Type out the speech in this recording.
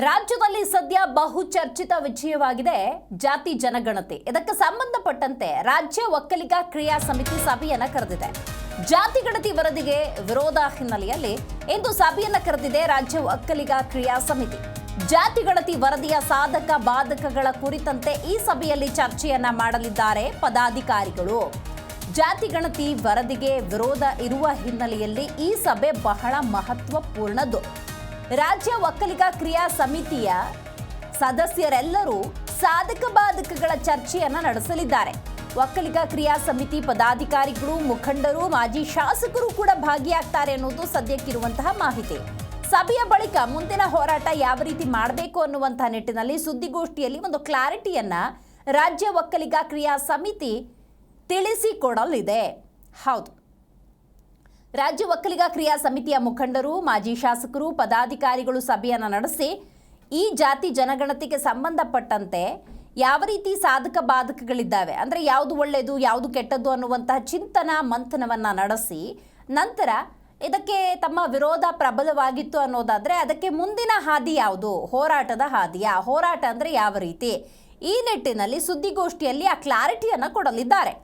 ರಾಜ್ಯದಲ್ಲಿ ಸದ್ಯ ಬಹು ಚರ್ಚಿತ ವಿಷಯವಾಗಿದೆ ಜಾತಿ ಜನಗಣತಿ. ಇದಕ್ಕೆ ಸಂಬಂಧಪಟ್ಟಂತೆ ರಾಜ್ಯ ಒಕ್ಕಲಿಗ ಕ್ರಿಯಾ ಸಮಿತಿ ಸಭೆಯನ್ನ ಕರೆದಿದೆ. ಜಾತಿ ಗಣತಿ ವರದಿಗೆ ವಿರೋಧ ಹಿನ್ನೆಲೆಯಲ್ಲಿ ಇಂದು ಸಭೆಯನ್ನ ಕರೆದಿದೆ ರಾಜ್ಯ ಒಕ್ಕಲಿಗ ಕ್ರಿಯಾ ಸಮಿತಿ. ಜಾತಿ ಗಣತಿ ವರದಿಯ ಸಾಧಕ ಬಾಧಕಗಳ ಕುರಿತಂತೆ ಈ ಸಭೆಯಲ್ಲಿ ಚರ್ಚೆಯನ್ನ ಮಾಡಲಿದ್ದಾರೆ ಪದಾಧಿಕಾರಿಗಳು. ಜಾತಿ ಗಣತಿ ವರದಿಗೆ ವಿರೋಧ ಇರುವ ಹಿನ್ನೆಲೆಯಲ್ಲಿ ಈ ಸಭೆ ಬಹಳ ಮಹತ್ವಪೂರ್ಣದ್ದು. ರಾಜ್ಯ ಒಕ್ಕಲಿಗ ಕ್ರಿಯಾ ಸಮಿತಿಯ ಸದಸ್ಯರೆಲ್ಲರೂ ಸಾಧಕ ಬಾಧಕಗಳ ಚರ್ಚೆಯನ್ನ ನಡೆಸಲಿದ್ದಾರೆ. ಒಕ್ಕಲಿಗ ಕ್ರಿಯಾ ಸಮಿತಿ ಪದಾಧಿಕಾರಿಗಳು, ಮುಖಂಡರು, ಮಾಜಿ ಶಾಸಕರು ಕೂಡ ಭಾಗಿಯಾಗ್ತಾರೆ ಅನ್ನೋದು ಸದ್ಯಕ್ಕಿರುವಂತಹ ಮಾಹಿತಿ. ಸಭೆಯ ಬಳಿಕ ಮುಂದಿನ ಹೋರಾಟ ಯಾವ ರೀತಿ ಮಾಡಬೇಕು ಅನ್ನುವಂತಹ ನಿಟ್ಟಿನಲ್ಲಿ ಸುದ್ದಿಗೋಷ್ಠಿಯಲ್ಲಿ ಒಂದು ಕ್ಲಾರಿಟಿಯನ್ನ ರಾಜ್ಯ ಒಕ್ಕಲಿಗ ಕ್ರಿಯಾ ಸಮಿತಿ ತಿಳಿಸಿಕೊಡಲಿದೆ. ಹೌದು. ರಾಜ್ಯ ಒಕ್ಕಲಿಗ ಕ್ರಿಯಾ ಸಮಿತಿಯ ಮುಖಂಡರು, ಮಾಜಿ ಶಾಸಕರು, ಪದಾಧಿಕಾರಿಗಳು ಸಭೆಯನ್ನು ನಡೆಸಿ ಈ ಜಾತಿ ಜನಗಣತಿಗೆ ಸಂಬಂಧಪಟ್ಟಂತೆ ಯಾವ ರೀತಿ ಸಾಧಕ ಬಾಧಕಗಳಿದ್ದಾವೆ, ಅಂದರೆ ಯಾವುದು ಒಳ್ಳೆಯದು ಯಾವುದು ಕೆಟ್ಟದ್ದು ಅನ್ನುವಂತಹ ಚಿಂತನ, ಮಂಥನವನ್ನು ನಡೆಸಿ ನಂತರ ಇದಕ್ಕೆ ತಮ್ಮ ವಿರೋಧ ಪ್ರಬಲವಾಗಿತ್ತು ಅನ್ನೋದಾದರೆ ಅದಕ್ಕೆ ಮುಂದಿನ ಹಾದಿ ಯಾವುದು? ಹೋರಾಟದ ಹಾದಿಯಾ? ಹೋರಾಟ ಅಂದರೆ ಯಾವ ರೀತಿ? ಈ ನಿಟ್ಟಿನಲ್ಲಿ ಸುದ್ದಿಗೋಷ್ಠಿಯಲ್ಲಿ ಆ ಕ್ಲಾರಿಟಿಯನ್ನು ಕೊಡಲಿದ್ದಾರೆ.